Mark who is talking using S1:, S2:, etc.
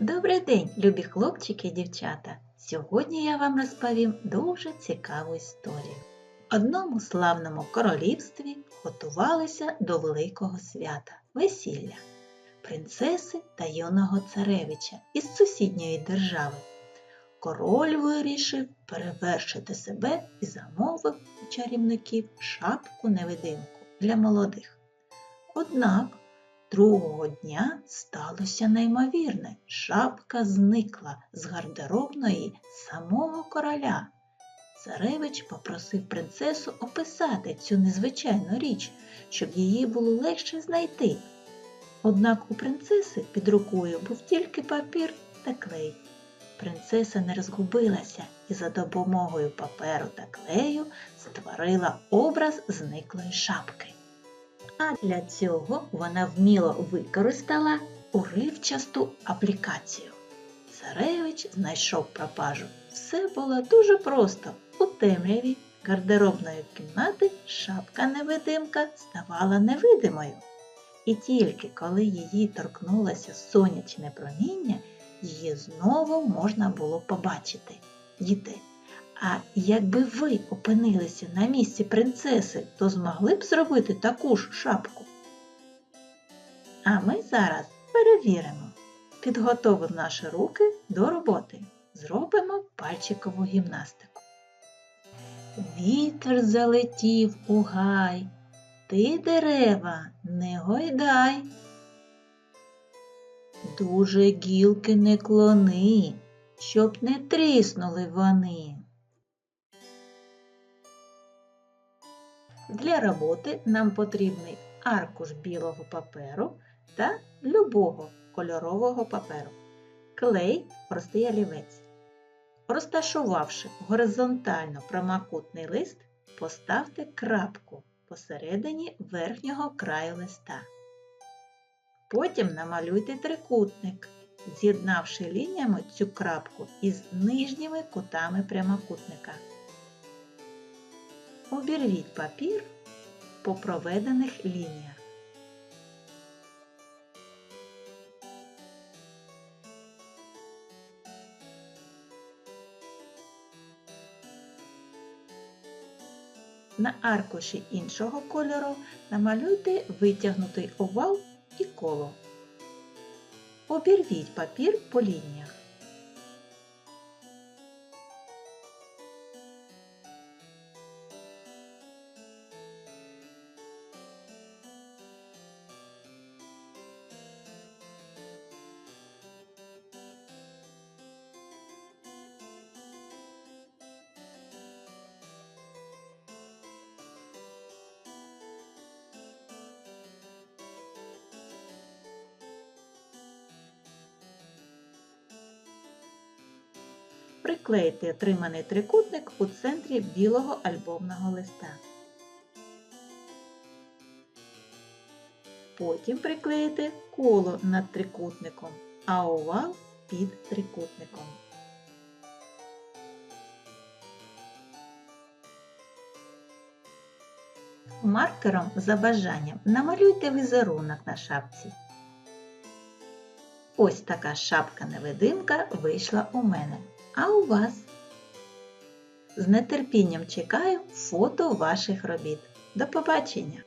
S1: Добрий день, любі хлопчики і дівчата! Сьогодні я вам розповім дуже цікаву історію. В одному славному королівстві готувалися до великого свята весілля принцеси та юного царевича із сусідньої держави. Король вирішив перевершити себе і замовив у чарівників шапку невидимку для молодих. Однак Другого дня сталося неймовірне. Шапка зникла з гардеробної самого короля. Царевич попросив принцесу описати цю незвичайну річ, щоб її було легше знайти. Однак у принцеси під рукою був тільки папір та клей. Принцеса не розгубилася і за допомогою паперу та клею створила образ зниклої шапки. А для цього вона вміло використала уривчасту аплікацію. Царевич знайшов пропажу. Все було дуже просто. У темряві гардеробної кімнати шапка-невидимка ставала невидимою. І тільки коли її торкнулося сонячне проміння, її знову можна було побачити. Діти, а якби ви опинилися на місці принцеси, то змогли б зробити таку ж шапку? А ми зараз перевіримо. Підготовимо наші руки до роботи. Зробимо пальчикову гімнастику. Вітер залетів у гай, ти дерева не гойдай. Дуже гілки не клони, щоб не тріснули вони. Для роботи нам потрібний аркуш білого паперу та любого кольорового паперу, клей, простий олівець. Розташувавши горизонтально прямокутний лист, поставте крапку посередині верхнього краю листа. Потім намалюйте трикутник, з'єднавши лініями цю крапку із нижніми кутами прямокутника. Обірвіть папір по проведених лініях. На аркуші іншого кольору намалюйте витягнутий овал і коло. Обірвіть папір по лініях. Приклейте отриманий трикутник у центрі білого альбомного листа. Потім приклеїте коло над трикутником, а овал під трикутником. Маркером за бажанням намалюйте візерунок на шапці. Ось така шапка-невидимка вийшла у мене. А у вас? З нетерпінням чекаю фото ваших робіт. До побачення!